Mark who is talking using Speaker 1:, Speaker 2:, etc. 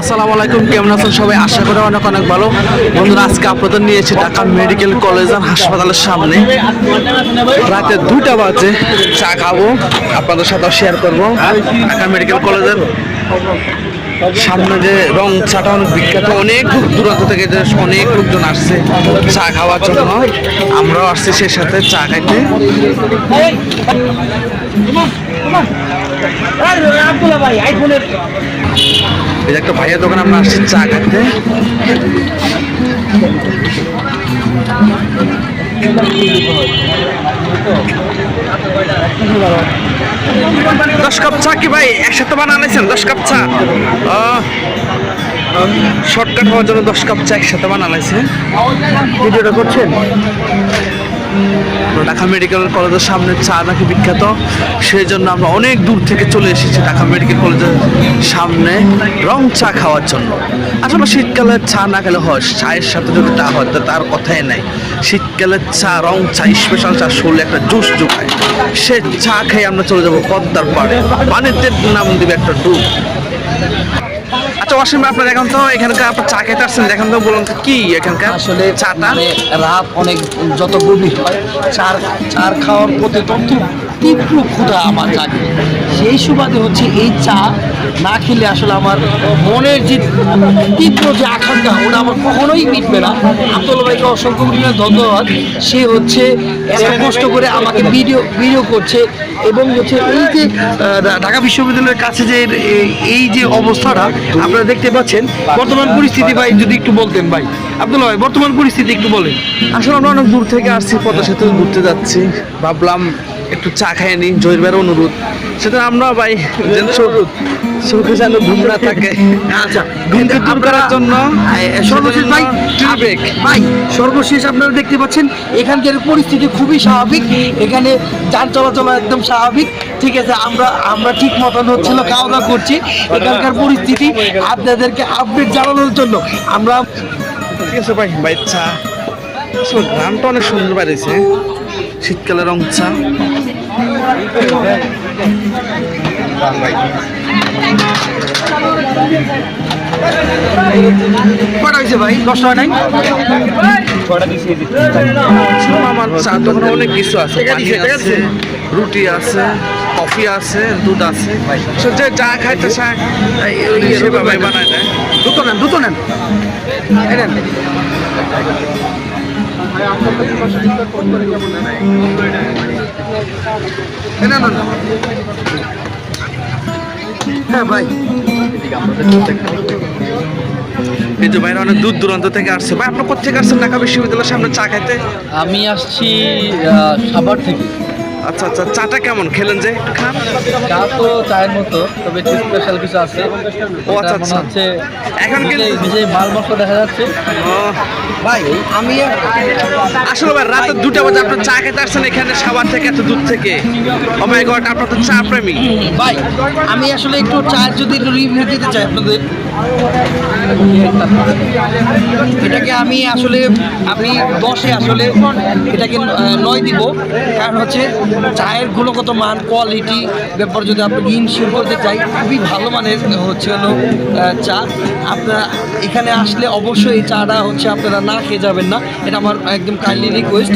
Speaker 1: আসসালামু আলাইকুম, কেমন আছেন সবাই? আশা করি অনেক অনেক ভালো। বন্ধুরা, আজকে আপনাদের নিয়ে এসেছি ঢাকা মেডিকেল কলেজ আর হাসপাতালের সামনে। রাতে দুটা বাজে, চা খাব, আপনাদের সাথে শেয়ার করব। ঢাকা মেডিকেল কলেজের সামনে যে রং চাটা অনেক বিখ্যাত, অনেক দূর দূরান্ত থেকে অনেক লোকজন আসছে চা খাওয়ার জন্য। আমরাও আসছি সে সাথে চা খাইতে। এই একটা ভাইয়ের দোকানে আমরা আসছি চা খাইতে। দশ কাপ চা কি ভাই? একসাথে বানানেছেন দশ কাপ চা? শর্টকাট হওয়ার জন্য দশ কাপ চা একসাথে বানালাইছে ভিডিওটা করছেন? ঢাকা মেডিকেল কলেজের সামনে চা নাকি বিখ্যাত। সেই জন্য আমরা অনেক দূর থেকে চলে এসেছি ঢাকা মেডিকেল কলেজের সামনে রং চা খাওয়ার জন্য। আসলে শীতকালে চা না খেলে হয়, চায়ের সাথে যদি তা হয় তার কথাই নাই। শীতকালে চা, রং চা স্পেশাল চা শুনলে একটা জুস জুকায় সে চা খেয়ে আমরা চলে যাব পদ্মার পাড়ে। পানিতে নাম দিবে একটা ডুব। আচ্ছা অসীম আপনার এখন তো এখানকার আপনার চা খেতে আসছেন এখন তো বলুন তো কি এখানকার
Speaker 2: আসলে
Speaker 1: চাটা?
Speaker 2: মানে রাত অনেক যত গভীর হয় চার চার খাওয়ার প্রতি তত তীব্র ক্ষুধা আমার জাগে। সেই সুবাদে হচ্ছে এই চা না খেলে আসলে আমার মনের যে তীব্র যে আকাঙ্ক্ষা, ওটা আমার কখনোই মিটবে না। আব্দুল ভাইকে অসংখ্য পরিমাণে ধন্যবাদ। সে হচ্ছে কষ্ট করে আমাকে ভিডিও ভিডিও করছে এবং হচ্ছে এই যে ঢাকা বিশ্ববিদ্যালয়ের কাছে যে এই- এই যে অবস্থাটা আপনারা দেখতে পাচ্ছেন, বর্তমান পরিস্থিতি ভাই যদি একটু বলতেন ভাই। আব্দুল্লাহ ভাই, বর্তমান পরিস্থিতি একটু বলেন।
Speaker 1: আসলে আমরা অনেক দূর থেকে আসছি পদ্মা সেতু ঘুরতে যাচ্ছি। ভাবলাম একটু চা খাইয়ে নিই জহির অনুরোধ। সেটা আমরা ভাই যেন চোখ- যেন ঘুম না থাকে।
Speaker 2: আচ্ছা
Speaker 1: ঘুমকে দূর করার জন্য
Speaker 2: সর্বশেষ ভাই
Speaker 1: টি
Speaker 2: ভাই সর্বশেষ আপনারা দেখতে পাচ্ছেন এখানকার পরিস্থিতি খুবই স্বাভাবিক। এখানে যান চলাচল একদম স্বাভাবিক। ঠিক আছে আমরা আমরা ঠিক মতন হচ্ছিল খাওয়া দাওয়া করছি। এখানকার পরিস্থিতি আপনাদেরকে আপডেট জানানোর জন্য আমরা
Speaker 1: ঠিক আছে ভাই ভাই চা। আসলে গ্রামটা অনেক সুন্দর বাড়িছে। শীতকালে রং চা।
Speaker 2: কটা হয়েছে ভাই? নাই?
Speaker 1: আমার চা দোকানে অনেক কিছু আছে। রুটি আছে কফি আছে দুধ আছে। সে যে যা খাইতে চায় সেভাবে বানায় দেয়।
Speaker 2: দুটো নেন দুটো নেন। হ্যাঁ ভাই।
Speaker 1: এই যে ভাইরা অনেক দূর দূরান্ত থেকে আসছে। ভাই আপনার কোথেকে আসছেন? ঢাকা বিশ্ববিদ্যালয়ের সামনে চা খাইতে?
Speaker 3: আমি আসছি সাভার থেকে।
Speaker 1: আচ্ছা আচ্ছা চাটা কেমন? খেলেন যে? খান?
Speaker 3: চা তো চায়ের মতো তবে একটু স্পেশাল কিছু আছে।
Speaker 1: ও, আচ্ছা, আচ্ছা।
Speaker 3: হচ্ছে
Speaker 1: এখন কিন্তু-
Speaker 3: মাল মশলা দেখা যাচ্ছে।
Speaker 2: ভাই আমি
Speaker 1: আসলে ভাই রাতে দুটা বাজে আপনার চা খেতে আসছেন এখানে সাবার থেকে এত দূর থেকে। ও মাই গড আপনার তো চা প্রেমী।
Speaker 2: ভাই আমি আসলে একটু চার যদি একটু রিভিউ দিতে চাই আপনাদের। এটাকে আমি আসলে, আমি দশে আসলে এটাকে নয় দিব। কারণ হচ্ছে চায়ের গুণগত মান কোয়ালিটি ব্যাপার যদি আপনি ইনশিওর করতে চাই, খুবই ভালো মানের হচ্ছে হলো চা। আপনারা এখানে আসলে অবশ্যই এই চাটা হচ্ছে আপনারা না খেয়ে যাবেন না। এটা আমার একদম কাইন্ডলি রিকোয়েস্ট